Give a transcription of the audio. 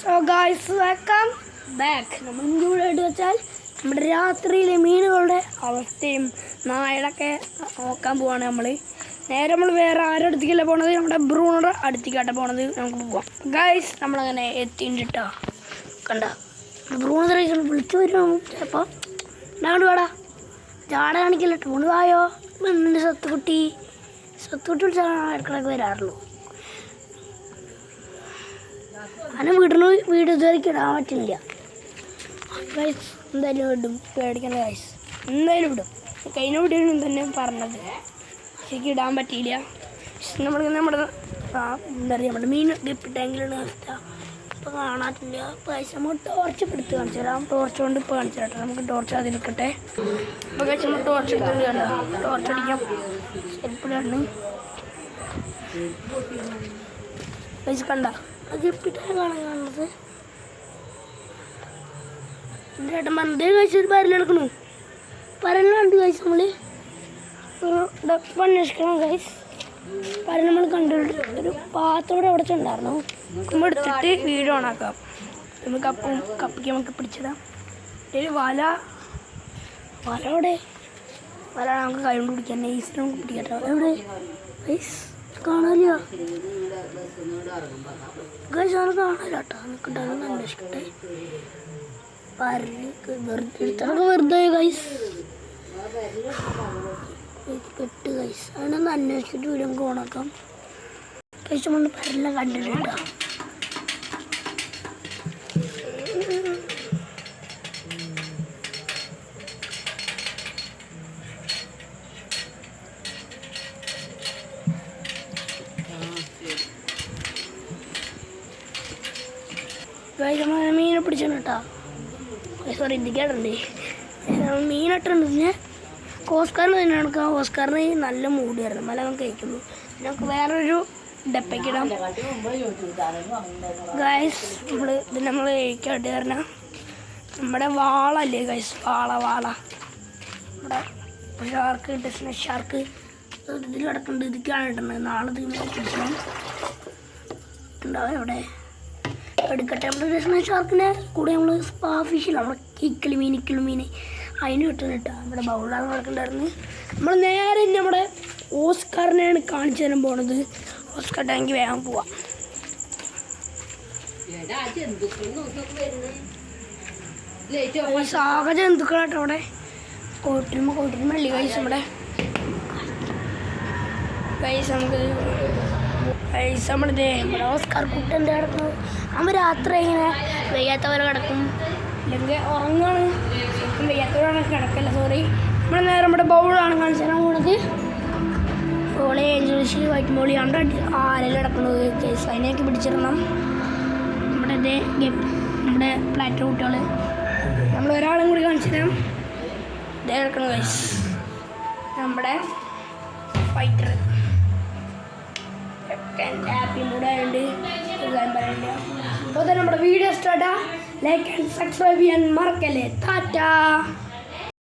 So guys welcome back നമ്മൾ include ആയിട്ട് വെച്ചാൽ നമ്മുടെ രാത്രിയിലെ മീനുകളുടെ അവസ്ഥയും നായടൊക്കെ നോക്കാൻ പോവാണ് നമ്മൾ നേരെ നമ്മൾ വേറെ ആരുടെ അടുത്തേക്കല്ല പോണത്? നമ്മുടെ ബ്രൂണറുടെ അടുത്തേക്കാട്ടെ പോണത്. നമുക്ക് പോവാം. ഗായ്സ് നമ്മളങ്ങനെ എത്തിയിട്ടാ കണ്ട? ബ്രൂണ വിളിച്ചു വരും ചിലപ്പോൾ ഉണ്ടാണ്ട് വേടാ. ജാട കാണിക്കില്ല ടൂണ് വായോ? പെണ്ണിന്റെ സത്തുകുട്ടി സത്തുകുട്ടി വിളിച്ചാൽ അടുക്കളൊക്കെ വരാറുള്ളൂ. അങ്ങനെ വീടിന് വീട് ഇതുവരെ ഇടാൻ പറ്റില്ല. ഗൈസ് എന്തായാലും വിടും പേടിക്കണ്ട ഗൈസ് എന്തായാലും വിടും കഴിഞ്ഞ വീഡിയോയിലും തന്നെ പറഞ്ഞത്. ശരിക്കും ഇടാൻ പറ്റിയില്ല. നമ്മൾ നമ്മുടെ എന്താ പറയുക നമ്മുടെ മീൻ ടാങ്കിലുള്ള അവസ്ഥ. ഇപ്പോൾ കാണാറ്റില്ല പൈസ നമ്മൾ ടോർച്ച് എടുത്ത് കാണിച്ചു തരാം. ടോർച്ച് കൊണ്ട് ഇപ്പോൾ കാണിച്ചു തരാം നമുക്ക് ടോർച്ച് അതിൽ നിൽക്കട്ടെ. ഇപ്പോൾ കഴിച്ച് നമ്മൾ ടോർച്ച് എടുത്തുകൊണ്ട് കണ്ടോ? ടോർച്ച് അടിക്കാം. ശരിപ്പിടാണ് പൈസ കണ്ട? അത് എപ്പിട്ടാണ് കാണാൻ കാണുന്നത്. എന്റെ ഏട്ടൻ പറഞ്ഞത് കഴിച്ചൊരു പരലെടുക്കണു പരൽ കണ്ടു കഴിച്ചു നമ്മൾ ഡപ്പ് അന്വേഷിക്കണം കഴിച്ച് പരൽ നമ്മൾ കണ്ടു. ഒരു പാത്തോടെ അവിടെ ഉണ്ടായിരുന്നു നമ്മൾ എടുത്തിട്ട് വീഡിയോ ഓണാക്കാം നമുക്ക് കപ്പും കപ്പിക്ക് നമുക്ക് പിടിച്ചിടാം ഒരു വല. വല അവിടെ വല നമുക്ക് കൈ കൊണ്ട് പിടിക്കാം. നൈസിൽ നമുക്ക് പിടിക്കട്ടോ എവിടെ? കാണാനില്ല. അന്വേഷിക്കട്ടെ പരൽ വെറുതെ ഗൈസ് പെട്ട് ഗൈസ് അതിനൊന്ന് അന്വേഷിച്ചിട്ട് വീഡിയോ കോണക്കാം നമ്മൾ പരലെല്ലാം കണ്ടിട്ടുണ്ട് നമ്മൾ മീനെ പിടിച്ചാണ് സോറി ഇന്ത്യക്കാടുണ്ട് മീനിട്ടുണ്ട് പിന്നെ ഓസ്കാറിന് തന്നെ എടുക്കാം ഓസ്കാറിന് നല്ല മൂടിയായിരുന്നു. മല നമുക്ക് കഴിക്കുള്ളൂ പിന്നെ നമുക്ക് വേറൊരു ഡപ്പയ്ക്കിടാം ഗൈസ് നമ്മൾ ഇത് നമ്മൾ കഴിക്കാട്ട് കാരണം നമ്മുടെ വാളല്ലേ ഗൈസ് വാള വാള. നമ്മുടെ ഷാർക്ക് ഡെസ്റ്റിനെ ഷാർക്ക് ഇതിൽ കിടക്കുന്നുണ്ട്. ഇതൊക്കെയാണ് കിട്ടുന്നത് നാളെ പിടിക്കണം. ഉണ്ടാവും എവിടെ എടുക്കട്ടെ. നമ്മൾ രസന ഷാർക്കിനെ കൂടെ നമ്മൾ സ്പാ ഫിഷിൽ നമ്മൾ കിക്കിളി മീൻ ഇക്കിളി മീൻ അതിന് കിട്ടുന്ന കേട്ടോ. നമ്മുടെ ബൗളാണ് നടക്കണ്ടായിരുന്നു. നമ്മൾ നേരെ നമ്മുടെ ഓസ്കാറിനെയാണ് കാണിച്ചു തരാൻ പോണത്. ഓസ്കാർ ടാങ്ക് വേഗം പോവാം. സാഹചര്യം ജന്തുക്കളാട്ടോ അവിടെ. കോട്ടിരുമ കോട്ടിരുമ അല്ലി കഴിച്ചു നമ്മുടെ കൈസ് നമുക്ക് പൈസ നമ്മളിതേ നമ്മുടെ ഓസ്കാർ കുട്ടന്റെ കിടക്കുന്നു അവൻ രാത്രി ഇങ്ങനെ വയ്യാത്തവരെ കിടക്കും. അല്ലെങ്കിൽ ഉറങ്ങാണ്. വയ്യാത്തവരാണ് കിടക്കല്ല സോറി നമ്മുടെ നേരെ നമ്മുടെ ബൗളാണ് കാണിച്ചാൽ നമുക്ക് ബോളി ഏഞ്ചൽസ് വൈറ്റ് ബോളി ആണ്. ആരെല്ലാം കിടക്കുന്നത്. കേസ് അതിനെയൊക്കെ പിടിച്ചിടണം. നമ്മുടെ ഇതേ ഗെപ്പ് നമ്മുടെ പ്ലാറ്റ് കുട്ടികൾ നമ്മൾ ഒരാളും കൂടി കാണിച്ചു തരാം ഇതേ കിടക്കുന്നത് നമ്മുടെ ഫൈറ്റർ ഹാപ്പി മൂഡായതുകൊണ്ട് ഒരു കാര്യം പറയണ്ട അപ്പോൾ തന്നെ നമ്മുടെ വീഡിയോ സ്റ്റാർട്ടാ ലൈക്ക് ആൻഡ് സബ്സ്ക്രൈബ് ചെയ്യാൻ മറക്കല്ലേ. ടാറ്റാ